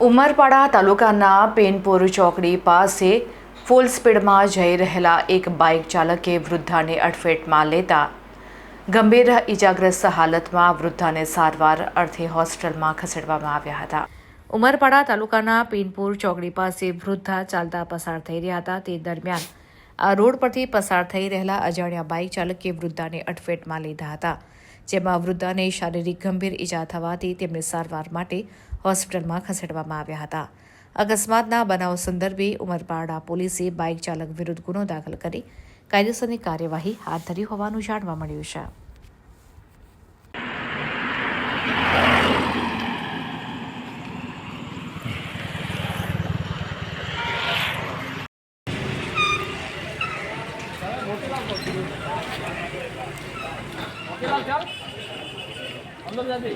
ઉમરપાડા તાલુકાના પેનપુર ચોકડી પાસે ફૂલ સ્પીડમાં જઈ રહેલા એક બાઇક ચાલકે વૃદ્ધાને અડફેટમાં લેતા ગંભીર ઇજાગ્રસ્ત હાલતમાં વૃદ્ધાને સારવાર અર્થે હોસ્પિટલમાં ખસેડવામાં આવ્યા હતા. ઉમરપાડા તાલુકાના પીનપુર ચોકડી પાસે વૃદ્ધા ચાલતા પસાર થઈ રહ્યા હતા. તે દરમિયાન આ રોડ પરથી પસાર થઈ રહેલા અજાણ્યા બાઇક ચાલકે વૃદ્ધાને અટફેટમાં લીધા હતા, જેમાં વૃદ્ધાને શારીરિક ગંભીર ઈજા થવાથી તેમને સારવાર માટે હોસ્પિટલમાં ખસેડવામાં આવ્યા હતા. અકસ્માતના બનાવ સંદર્ભે ઉમરપાડા પોલીસે બાઇક ચાલક વિરુદ્ધ ગુનો દાખલ કરી કાયદેસરની કાર્યવાહી હાથ ધરી હોવાનું જાણવા મળ્યું છે. अंदर जाते